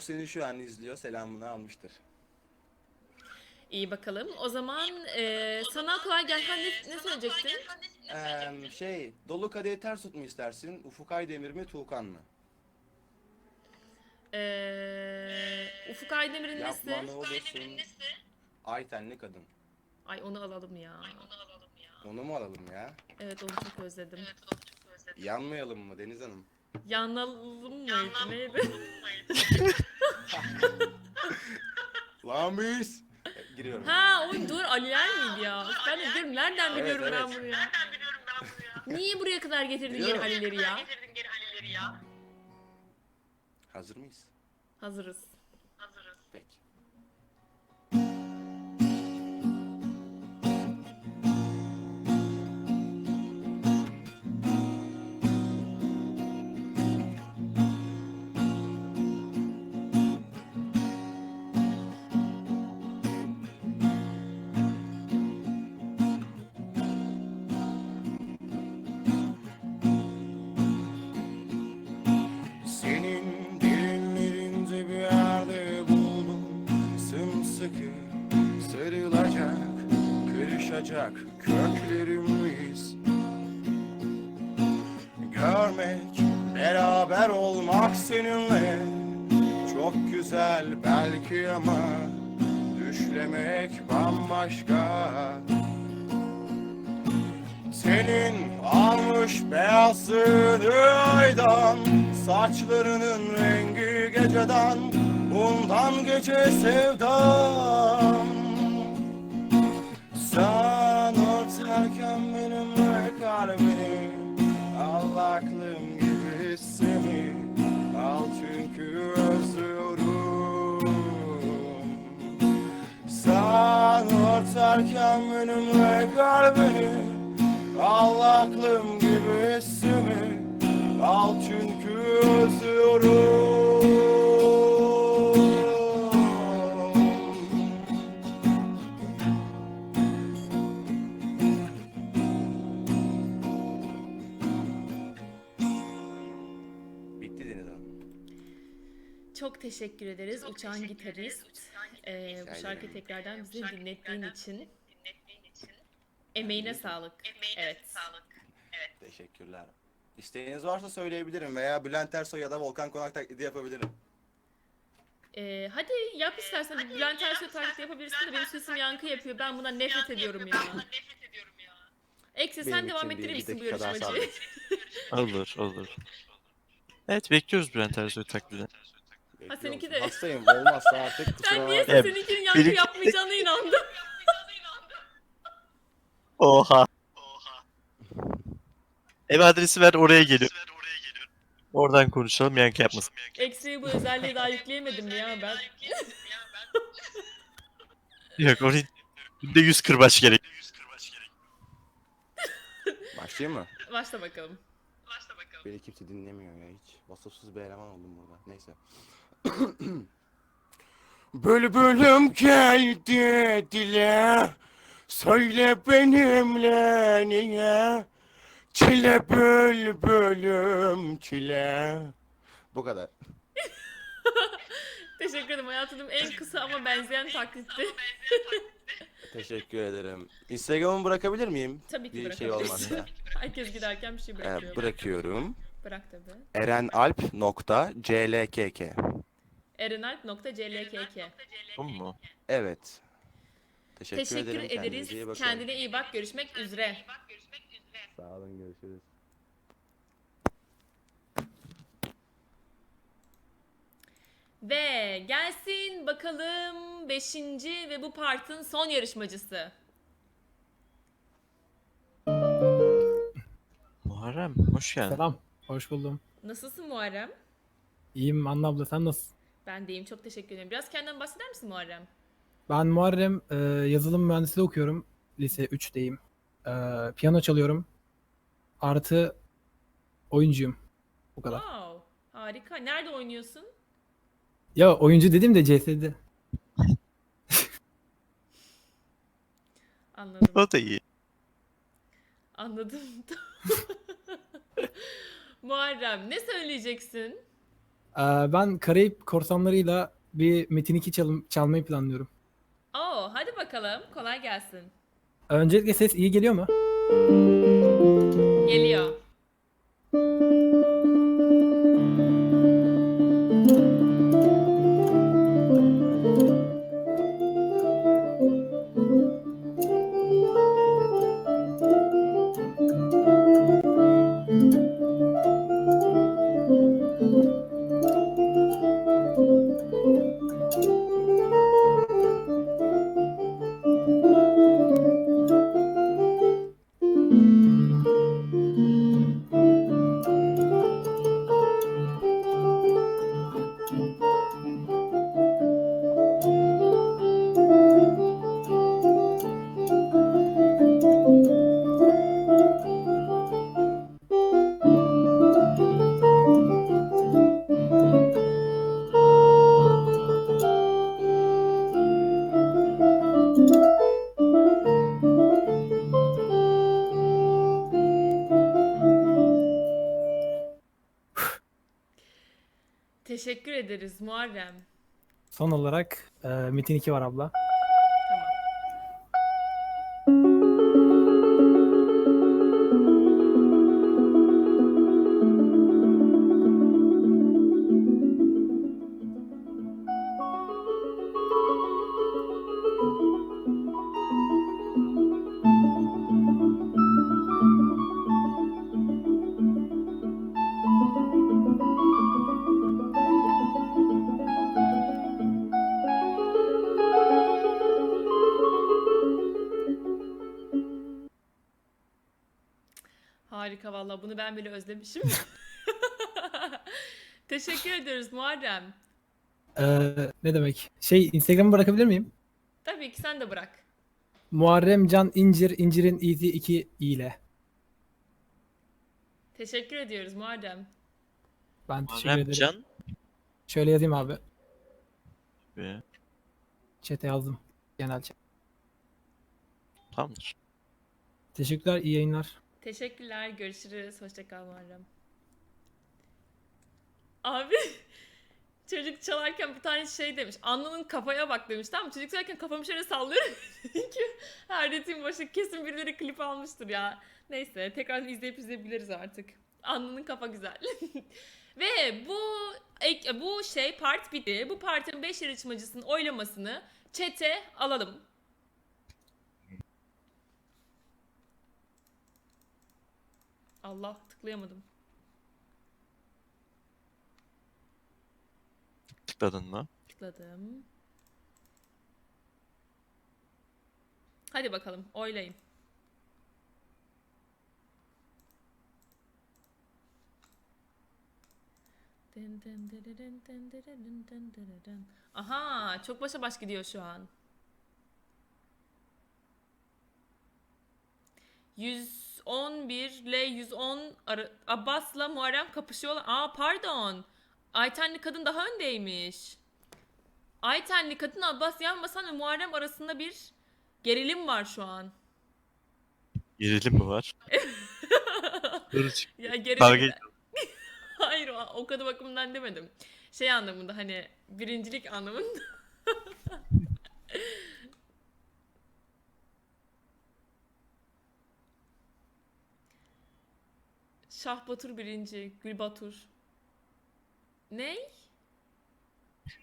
O seni şu an izliyor. Selamını almıştır. İyi bakalım. O zaman e, sana kolay gelsin. Ne, ne söyleyecektin? Eee şey, dolu kadehi ters tut mu istersin? Ufuk Aydemir mi, Tuğkan mı? E, Ufuk Aydemir'in nesi? Yapma ne olursun. Aytenli kadın. Ay onu alalım ya. Onu mu alalım ya? Evet onu çok özledim. Yanmayalım mı Deniz Hanım? Yanalım mıydı? Neydi? Lan biz! Giriyorum. ha o dur Aliler miydi ya? Ben de diyorum nereden Evet, biliyorum ben evet. bunu ya? Niye buraya kadar getirdin yeni Biliyorum. Alileri ya? Hazır mıyız? Hazırız. Görmek, beraber olmak seninle. Çok güzel belki ama Düşlemek bambaşka. Senin almış beyazını aydan Saçlarının rengi geceden Bundan gece sevdam seni. Al çünkü özlüyorum. Sen örterken benimle kalbini Al aklım gibi hissimi Al çünkü özlüyorum Çok teşekkür ederiz Uçan Gitarist. Ee, bu şarkıyı tekrardan bize dinlettiğin için. Emeğine sağlık. Evet. Teşekkürler. İsteğiniz varsa söyleyebilirim veya Bülent Ersoy ya da Volkan Konak taklidi yapabilirim. Ee, hadi yap istersen bir Bülent Ersoy taklidi yapabilirsin de benim sesim yankı yapıyor. Ben buna nefret ediyorum ya. Eksi sen Benim devam için bir ettirir iki misin bu yarışmacıyı? Olur olur. Evet bekliyoruz Bülent Ersoy taklidini. Bekliyor seninki de- Hastayım olmazsa artık kusura Ben niye bakma. Seninkinin yankı biri- yapmayacağına inandım. Oha. Ev adresi ver oraya geliyor. Oradan konuşalım yankı yapmasın. Eksiği bu özelliği daha yükleyemedim mi ya ben? Yok onun günde 100 kırbaç gerek. Başlayayım mı? Başla bakalım. Beni kimse dinlemiyor ya hiç. Vasıfsız bir eleman oldum burada. Neyse. Bülbülüm geldi dile Söyle benimle niye Çile bülbülüm çile Bu kadar. Teşekkür ederim. Hayatımın en kısa ama benzeyen taklitti. Teşekkür ederim. Instagram'ımı bırakabilir miyim? Tabii ki Bir şey bırakabilirsin. olmazsa. Herkes giderken bir şey Ee, bırakıyor. bırakıyorum. Bırak tabii. erenalp.clkk erenalp.clkk Bu mu? Evet. Teşekkür, Teşekkür ederim. ederiz. Kendinize iyi bakın. Kendine iyi bak. Görüşmek üzere. Sağ olun görüşürüz. Ve gelsin bakalım 5. ve bu partın son yarışmacısı. Muharrem hoş geldin. Selam, hoş buldum. Nasılsın Muharrem? İyiyim Anna abla, sen nasılsın? Ben deyim çok teşekkür ederim. Biraz kendinden bahseder misin Muharrem? Ben Muharrem, e, yazılım mühendisliği okuyorum. Lise 3'teyim. E, piyano çalıyorum. Artı oyuncuyum. Bu kadar. Wow, harika. Nerede oynuyorsun? Ya oyuncu dedim de CS'de. Anladım. O da iyi. Anladım. Muharrem ne söyleyeceksin? Ee, ben Karayip korsanlarıyla bir Metin 2 çalım, çalmayı planlıyorum. Oo, hadi bakalım. Kolay gelsin. Öncelikle ses iyi geliyor mu? Teşekkür ederiz Muharrem. Son olarak e, Metin 2 var abla. Valla bunu ben bile özlemişim. Teşekkür ederiz Muharrem. Ee, ne demek? Şey Instagram'ı bırakabilir miyim? Tabii ki sen de bırak. Muharrem Can İncir, İncir'in İzi 2 ile. Teşekkür ediyoruz Muharrem. Ben teşekkür Muharrem ederim. Can. Şöyle yazayım abi. Ve Chat'e yazdım. Genel chat. tamamdır. Teşekkürler, iyi yayınlar. Teşekkürler. Görüşürüz. Hoşça kal Muharrem. Abi çocuk çalarken bir tane şey demiş. Anlanın kafaya bak demiş. Tamam? Çocuk çalarken kafamı şöyle sallıyorum. Çünkü her ritim başı kesin birileri klip almıştır ya. Neyse tekrar izleyip izleyebiliriz artık. Anlanın kafa güzel. Ve bu bu şey part bitti. Bu partinin 5 yarışmacısının oylamasını chat'e alalım. Allah tıklayamadım. Tıkladın mı? Tıkladım. Hadi bakalım oylayın. Aha çok başa baş gidiyor şu an. 111 ile 110 ara- Abbas'la Muharrem kapışıyorlar. Aa pardon. Aytenli kadın daha öndeymiş. Aytenli kadın Abbas Yanbasan ve Muharrem arasında bir gerilim var şu an. Gerilim mi var? Ya gerilim. Hayır o, o kadar bakımından demedim. Şey anlamında hani birincilik anlamında. Şah Batur birinci, Gül Batur. Ney?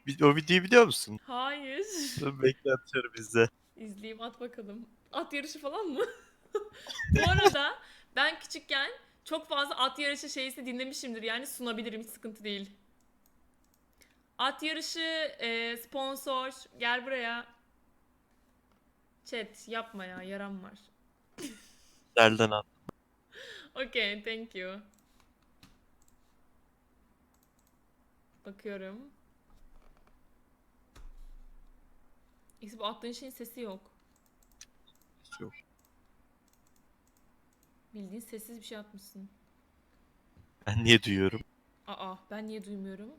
Bir- O videoyu biliyor musun? Hayır. Dur bekle atıyorum bizde. İzleyeyim at bakalım. At yarışı falan mı? Bu arada ben küçükken çok fazla at yarışı şeysi dinlemişimdir. Yani sunabilirim hiç sıkıntı değil. At yarışı e, sponsor gel buraya. Chat yapma ya yaram var. Nereden at? Okay thank you. Bakıyorum. İşte bu attığın şeyin sesi yok. Yok. Bildiğin sessiz bir şey atmışsın. Ben niye duyuyorum? Aa ben niye duymuyorum?